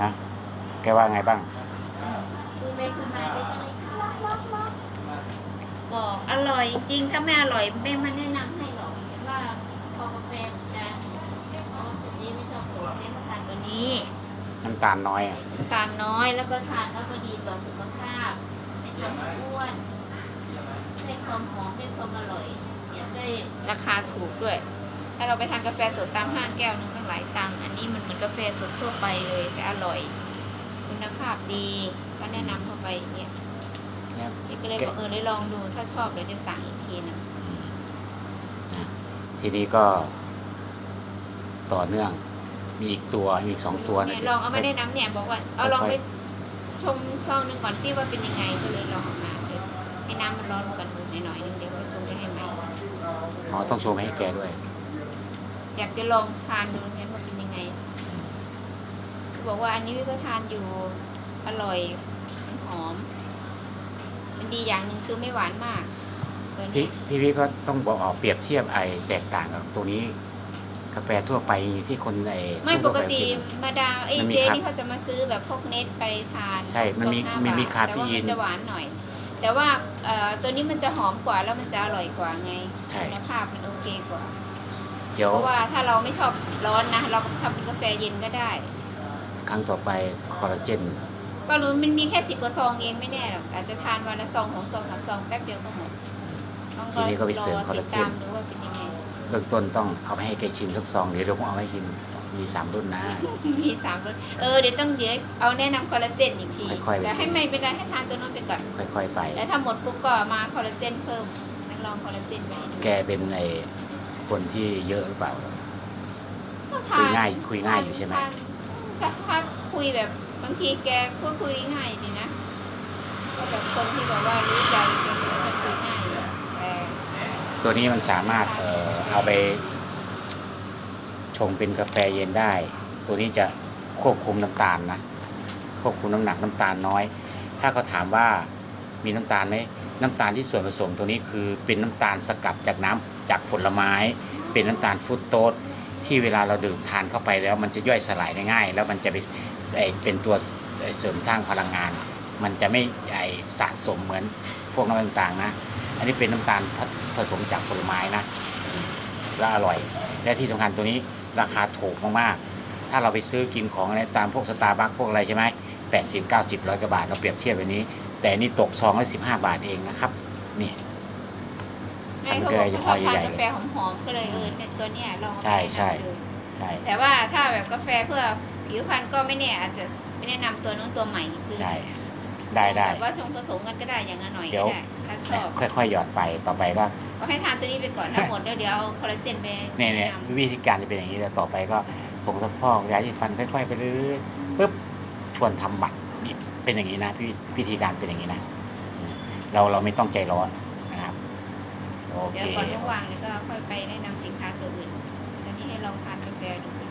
ฮะแกว่าไงบ้างคุยไปคุยมาเลยก็เลยล็อกล็อกล็อกบอกอร่อยจริงถ้าไม่อร่อยไม่มาแนะนำให้หรอกว่าพอกาแฟเหมือนกันอ๋อแต่เจ๊ไม่ชอบสูตรเจ๊มาทานตัวนี้น้ำตาลน้อยอะน้ำตาลน้อยแล้วก็ทานแล้วก็ดีต่อสุขภาพไม่ทำให้อ้วนได้ความหอมได้ความอร่อยเดี๋ยวได้ราคาถูกด้วย ถ้าเราไปทานกาแฟสดตามห้างแก้วนึงตั้งหลายตังค์อันนี้มันเหมือนกาแฟสดทั่วไปเลยแต่อร่อย คุณภาพดีก็แนะนำเข้าไปอย่างเงี้ยเนี่ยนี่ก็เลยบอกเออได้ลองดูถ้าชอบเดี๋ยวจะสั่งอีกทีหนึงอืมนะทีนี้ก็ ต่อเนื่อง มีอีกตัวมีอีกสองตัวนะเนี่ยลองเอามาแนะนำเนี่ยบอกว่าเอาลองไปชมช่องหนึงก่อนซิว่าเป็นยังไงก็เลยลองเอามาเดี๋ยวให้น้ำมันร้อนกันหน่อยๆนึงเดี๋ยวก็ชงไปให้ใหม่อ๋อต้องโชว์ให้แกด้วย อยากจะลองทานดูเนี่ยว่าเป็นยังไงเขาบอกว่าอันนี้ก็ทานอยู่อร่อยมันหอม มันดีอย่างหนึ่งคือไม่หวานมากตัวพี่นี้พี่พี่ก็ต้องบอกออกเปรียบเทียบไอ้แตกต่างกับตัวนี้ กาแฟทั่วไปที่คนไอ้ไม่ทั่ปวกไปติกินมาดามเอมันมีเจคานี่เขาจะมาซื้อแบบพวกเน็ตไปทานใช่มันมีสองมันมีบทคาเฟอีนแต่ว่ามันจะหวานหน่อย แต่ว่าเอ่อตัวนี้มันจะหอมกว่าแล้วมันจะอร่อยกว่าไงใช่คุณภาพมันโอเคกว่า เดี๋ยวเพราะว่าถ้าเราไม่ชอบร้อนนะ เราก็ทำเป็นกาแฟเย็นก็ได้ ครั้งต่อไปคอลลาเจน ก็รู้มันมีแค่สิบกว่าซองเองไม่แน่หรอกอาจจะทานวันละซองสองซองสามซองแป๊บเดียวก็หมดต้องทีนี้ก็ไปเสริมรคอลลาเจนติดตามดูว่าเป็นยังไงเบื้องต้นต้องเอาไปให้แกชิมสักซองเดี๋ยวเดี๋ยวผมเอาให้ชิมมีสามรุ่นนะ มีสามรสเออเดี๋ยวต้องเดี๋ยวเอาแนะนำคอลลาเจนอีกทีค่อยๆไปแต่ให้ไม่เป็นไรให้ทานตัวนู้นไปก่อนค่อย ๆ ไป แล้วถ้าหมดปุ๊บก็มาคอลลาเจนเพิ่มนักลองคอลลาเจนไปให้ดูแกเป็นไอ้ คนที่เยอะหรือเปล่าก็ทคุยนง่ายคุยง่ายอยู่ใช่ไหมทานถ้าถ้าคุยแบบบางทีแกพูดคุยง่ายดีนะก็แบบคนที่แบบว่ารู้ใจแกก็จะคุยง่ายอยู่แต่ตัวนี้มันสามารถเอ่อเอาไป ชงเป็นกาแฟเย็นได้ ตัวนี้จะควบคุมน้ำตาลนะควบคุมน้ำหนักน้ำตาลน้อย ถ้าเขาถามว่ามีน้ำตาลไหมน้ำตาลที่ส่วนผสมตัวนี้คือเป็นน้ำตาลสกัดจากน้ำ จากผลไม้เป็นน้ำตาลฟรุตโตสที่เวลาเราดื่มทานเข้าไปแล้วมันจะย่อยสลายได้ง่าย แล้วมันจะไปเป็นตัวเสริมสร้างพลังงาน มันจะไม่ไอสะสมเหมือนพวกน้ำต่างๆนะ อันนี้เป็นน้ำตาลผสมจากผลไม้นะและอร่อย และที่สำคัญตัวนี้ราคาถูกมากๆ ถ้าเราไปซื้อกินของอะไรตามพวกสตาร์บัคพวกอะไรใช่ไหมแปดสิบเก้าสิบร้อยกว่าบาทเราเปรียบเทียบแบบนี้ แต่นี่ตกซองละสิบห้าบาทเองนะครับ นี่ แม่เขาบอกเขาชอบทานกาแฟหอมๆก็เลยเออเนี่ยตัวเนี้ยลองเอาใช่ไปใช่แนะนำดูใช่แต่ว่าถ้าแบบกาแฟเพื่อผิวพรรณก็ไม่แน่อาจจะไม่แนะนำตัวนู้นตัวใหม่คือใช่ได้ได้แบบว่าชงผสมกันก็ได้อย่างละหน่อยเดี๋ก็ยวได้ถ้าชอบค่อยๆหยอดไปต่อไปก็ก็ให้ทานตัวนี้ไปก่อนถ้าหมดเดี๋ยวเดี๋ยวเอาคอลลาเจนไปเนี่ยเนี่ยแะำวิธีการจะเป็นอย่างนี้แล้วต่อไปก็ผมกับพ่อยาที่ฟันค่อยๆไปเรื่อยๆปุ๊บชวนทำบัตรนี่เป็นอย่างนี้นะพี่พิธีการเป็นอย่างนี้นะอืมเราเราไม่ต้องใจร้อนนะครับ โอเค เดี๋ยวก่อนว่างแล้วก็ค่อยไปแนะนำสินค้าตัวอื่นตอนนี้ให้ลองทานกาแฟดู